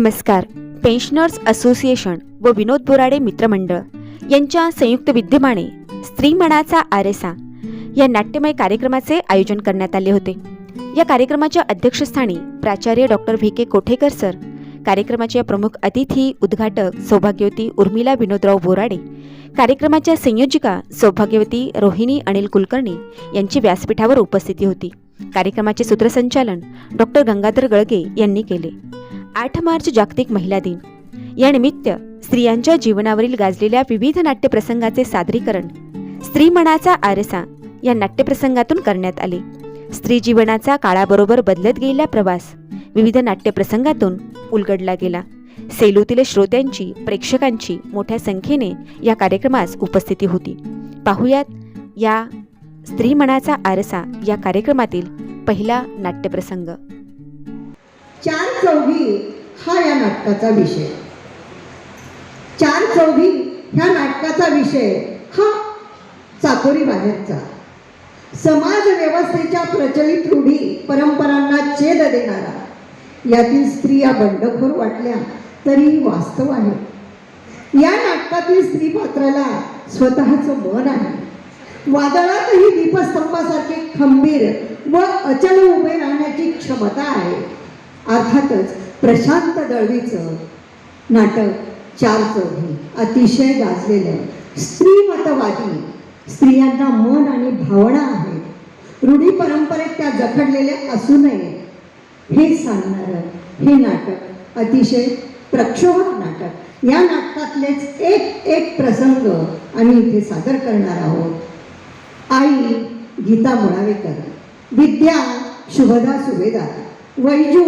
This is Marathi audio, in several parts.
नमस्कार. पेन्शनर्स असोसिएशन व विनोद बोराडे मित्रमंडळ यांच्या संयुक्त विद्यमाने स्त्री मनाचा आरेसा या नाट्यमय कार्यक्रमाचे आयोजन करण्यात आले होते. या कार्यक्रमाच्या अध्यक्षस्थानी प्राचार्य doctor V. K. Kothekar sir कार्यक्रमाच्या प्रमुख अतिथी उद्घाटक सौभाग्यवती उर्मिला विनोदराव बोराडे कार्यक्रमाच्या संयोजिका सौभाग्यवती रोहिणी अनिल कुलकर्णी यांची व्यासपीठावर उपस्थिती होती. कार्यक्रमाचे सूत्रसंचालन डॉक्टर गंगाधर गळगे यांनी केले. आठ मार्च जागतिक महिला दिन. या निमित्त स्त्रियांच्या जीवनावरील गाजलेल्या विविध नाट्यप्रसंगाचे सादरीकरण स्त्री मनाचा आरसा या नाट्यप्रसंगातून करण्यात आले. स्त्री जीवनाचा काळाबरोबर बदलत गेलेला प्रवास विविध नाट्यप्रसंगातून उलगडला गेला. सेलूतील श्रोत्यांची प्रेक्षकांची मोठ्या संख्येने या कार्यक्रमास उपस्थिती होती. पाहुयात या स्त्री मनाचा आरसा या कार्यक्रमातील पहिला नाट्यप्रसंग. चार चौघी हा या नाटकाचा विषय. चार चौघी ह्या नाटकाचा विषय हा चाकोरी बाहेरचा. समाज व्यवस्थेच्या प्रचलित रूढी परंपरांना छेद देणारा. यातील स्त्रिया बंडखोर वाटल्या तरीही वास्तव आहे. या नाटकातील स्त्री पात्राला स्वतःचं मन आहे. वादळातही दीपस्तंभासारखे खंबीर व अचल उभे राहण्याची क्षमता आहे. अर्थातच प्रशांत दळवीचं नाटक चार चौघी अतिशय गाजलेलं स्त्रीमतवादी स्त्रियांना मन आणि भावना आहेत. रूढी परंपरेत त्या जखडलेल्या असू नये हे सांगणारं हे नाटक अतिशय प्रक्षोभक नाटक. या नाटकातलेच एक एक प्रसंग आम्ही इथे सादर करणार आहोत. आई गीता मुळावेकर विद्या शुभदा सुभेदार. वैजू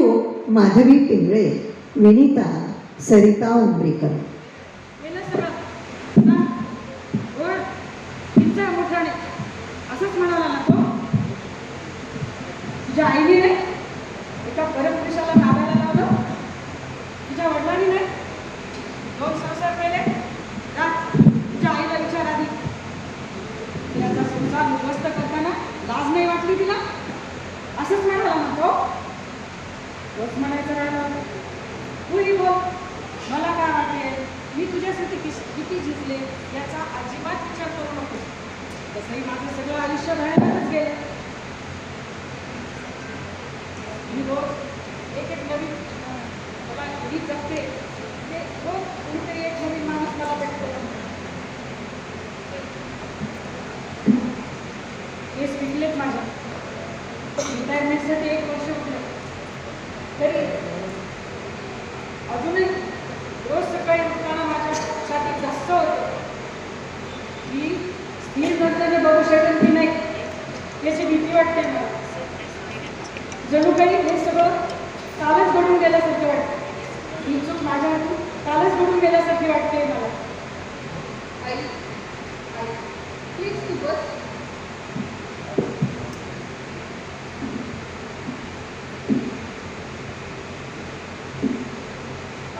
माधवी पिंगळे विनिता सरिता उमरीकर गेलं ना वर तुमच्या मोठ्याने. असंच म्हणाला ना तो. तुझ्या आईने नाही एका परमपुरुषाला नादाला लावलं. तुझ्या वडिलांनी नाही. दोन संसार केले जा. तुझ्या आईला विचार आधी. तिला संसार उद्ध्वस्त करताना लाज नाही वाटली तिला? असंच म्हणाला ना तो. तोच म्हणायचं राहिलं तूही बोल मला काय वाटेल? मी तुझ्यासाठी किस, किती जिंकले याचा अजिबात विचार करू नको तसंही माझं सगळं आयुष्य भयानकच गेलं. मी रोज एक एक नवीन, मला गीत जगते. ते रोज कोणीतरी एक नवीन माणूस मला भेटतो. केस विकलेत माझ्या. रिटायरमेंटसाठी एक वर्ष अजूनही रोज सकाळी उठताना माझ्या छातीत जास्त होतं. की स्थिर नसल्याने बघू शकेल की नाही. याची भीती वाटते मला. जणू काही हे सगळं कालच घडून गेल्यासारखे वाटते. ही चूक माझ्या हातून कालच घडून गेल्यासारखी वाटते मला. आई आई प्लीज तू बस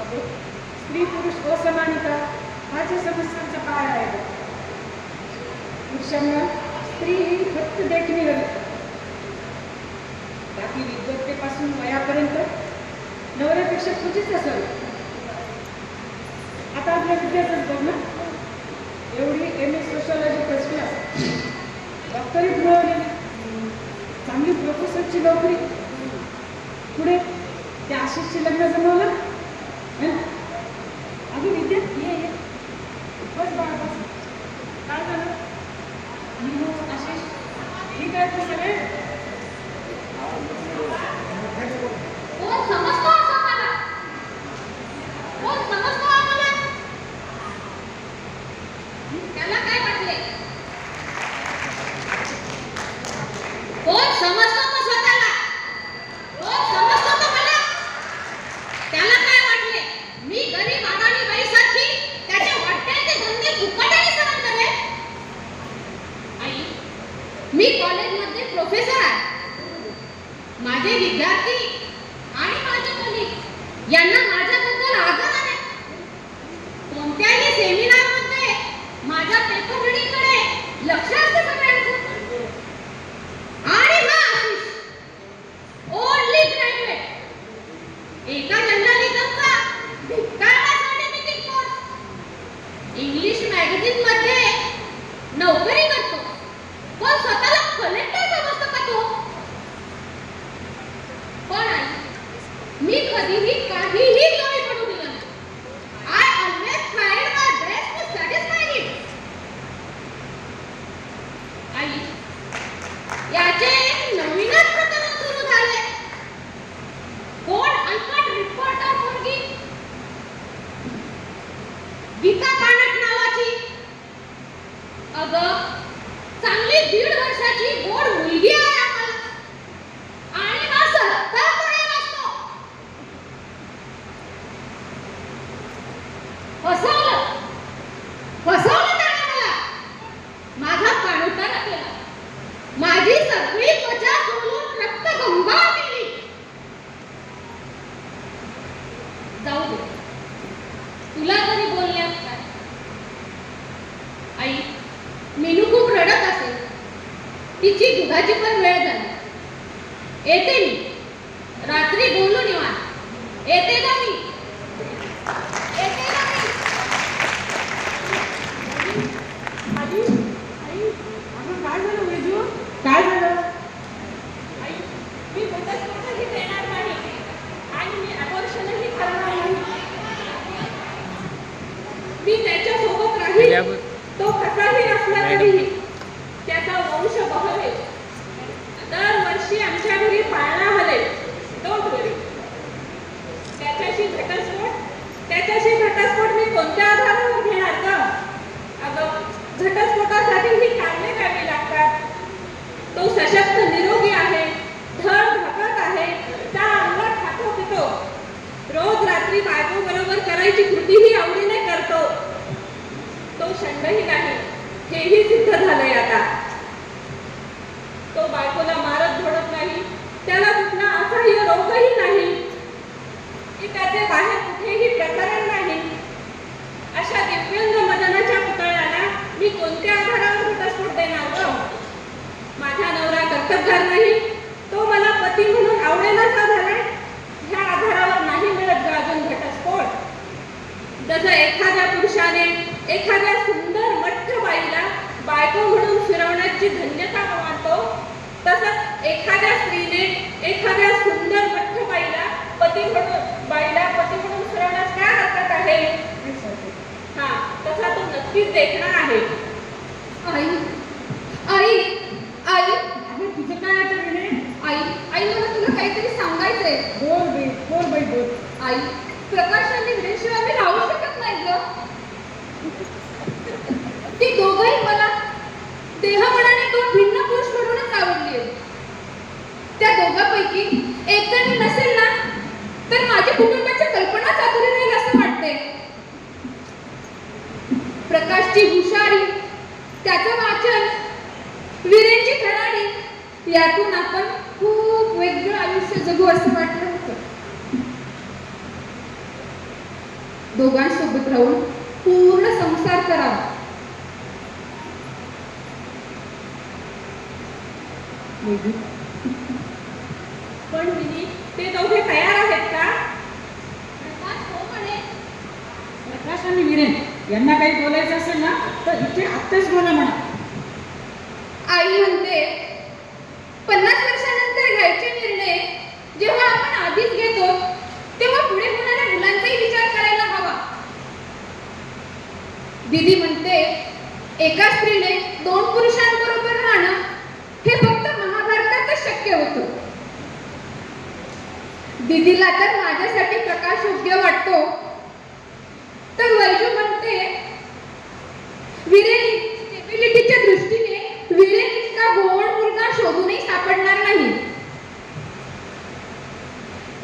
अगो स्त्री पुरुष असमानता माझ्या समस्यांचा काळ आहे? पुरुषांना स्त्री ही फक्त देखणी बाकी विद्वत्तेपासून वयापर्यंत नवऱ्यापेक्षा तुझीच असावी. आता आपल्या विद्यार्थ्याच बघ ना. एवढी M A sociology first class doctorate मिळवलेली. चांगली प्रोफेसरची नोकरी. पुढे त्या आशिषचे लग्न जमवलं है ना? अगं विद्या ये ये बस बाळ बस काय झालं मी मग आशिष ठीक आहे ते सगळे कोण समजतो असं मला कोण समजतो आम्हाला त्याला काय वाटले कोण समजतो तो स्वतःला कोण समजतो तो मला त्याला काय वाटले मी गरीब अडाणी बाईसारखी त्याच्या वाट्याचे धंदे फुकटाने सहन करेन आई मी कॉलेजमध्ये प्रोफेसर आहे माझे विद्यार्थी आणि माझे कलिग यांना आई याचे एक नवीनच प्रकरण सुरू झाले कोण अल्पट रिपोर्टर मुलगी गीता कानट नावाची अगं चांगली दीड वर्षाची गोड मुलगी आहे आम्हाला आणि हा सत्तापुढे बसतो फसवलं फसवलं त्याने मला माझा काढूताना केला माझी सगळी त्वचा सोलून रक्त गंगाळ केली जाऊ दे तुला तरी बोलण्यात काय आई मीनू खूप रडत असेल तिची पण वेळ झाली. येते मी. रात्री बोलू निवांत. येते का मी? काय झालं काय झालं आई मी घटस्फोटही देणार नाही आणि मी अबॉर्शनही करणार नाही मी त्याच्यासोबत राहील तो कसाही असला तरीही त्याचा वंश बहरेल दरवर्षी आमच्या घरी पाळणा हलेल डोंट वरी त्याच्याशी घटस्फोट त्याच्याशी घटस्फोट मी कोणत्या आधारावर घेणार का अगं घटस्फोटासाठी ही कारणे द्यावी लागतात तो सशक्त निरोगी आहे धड धकत आहे त्या अंगात खातो पितो रोज रात्री बायको बरोबर करायची कृतीही आवडीने करतो. तो शंडही नाही. हेही सिद्ध झालंय आता. तो बायकोला मारत धोडत नाही. त्याला कुठला असह्य रोगही नाही. की त्याचे बाहेर कुठेही प्रकरण नाही. अशा दिव्यांग मदनाच्या पुतळ्याला मी कोणत्या आधारावर घटस्फोट देणार ग? माझा नवरा कर्तबगार नाही. तो मला पती म्हणून आवडेनासा झालाय ह्या आधारावर नाही मिळत ग अजून घटस्फोट जसं एखाद्या पुरुषाने एखाद्या सुंदर मठ्ठ बाईला बायको म्हणून फिरवण्याची धन्यता मानतो तसंच एखाद्या स्त्रीने एखाद्या सुंदर मठ्ठ बाईला पती म्हणून बाईला पती म्हणून फिरवण्यास काय हरकत आहे हा तसा तो नक्कीच देखणार आहे आई आई आई अरे तुझं काय आता विनय आई आई मला तुला काहीतरी सांगायचंय बोल बाई बोल बाई बोल आई प्रकाश आणि विरेशिवाय मी राहू शकत नाही ग ती दोघंही मला देहमनाने दोन भिन्न पुरुष म्हणूनच आवडली आहेत. त्या दोघांपैकी एक जरी नसेल ना तर माझ्या कुटुंबाची कल्पना चातुरी राहील असं वाटते प्रकाशची हुशारी त्याचं वाचन वीरेंची धडाडी यातून आपण खूप वेगळं आयुष्य जगू असं वाटलं होतं. दोघांसोबत राहून पूर्ण संसार करावा. पण मिनी ते दोघे तयार आहेत का? प्रकाश हो म्हणे. प्रकाश आणि विरेन यांना काही बोलायचं असेल ना तर इथे आत्ताच बोला म्हणा. आई म्हणते पन्नास वर्षानंतर घ्यायचे निर्णय जेव्हा आपण आधीच घेतो तेव्हा पुढे होणाऱ्या मुलांचाही विचार करायला हवा. दीदी म्हणते एका स्त्रीने दोन पुरुषांबरोबर राहणं हे फक्त महाभारतातच शक्य होतं. दीदीला तर माझ्यासाठी प्रकाश योग्य वाटतो. तर वैजू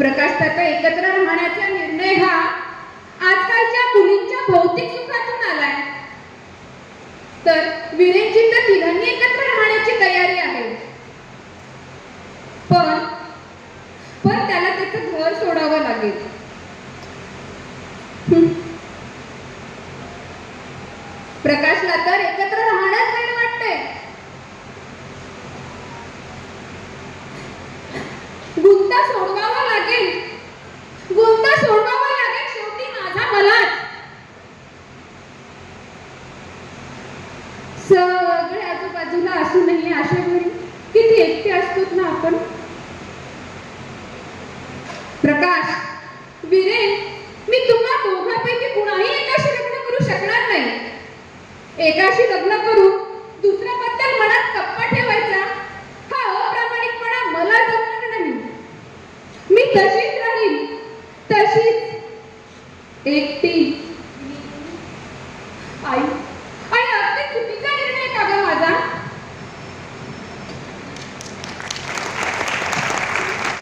प्रकाश काका एकत्र राहण्याचा निर्णय हा आजकालच्या मुलींच्या भौतिक सुखातून आलाय. तर विरेंची तर तिघांनी एकत्र राहण्याची तयारी आहे. पण पण त्याला त्याचं घर सोडावं लागेल. प्रकाशला तर बाजूला असूनही अशा वेळी किती एकटे असतो ना आपण? प्रकाश विरेन मी तुम्हा दोघांपैकी कुणाही एकाशी लग्न करू शकणार नाही. एकाशी लग्न करू दुसऱ्याबद्दल मनात कप्पा ठेवायचा हा अप्रामाणिकपणा मला जमणार नाही. मी तशी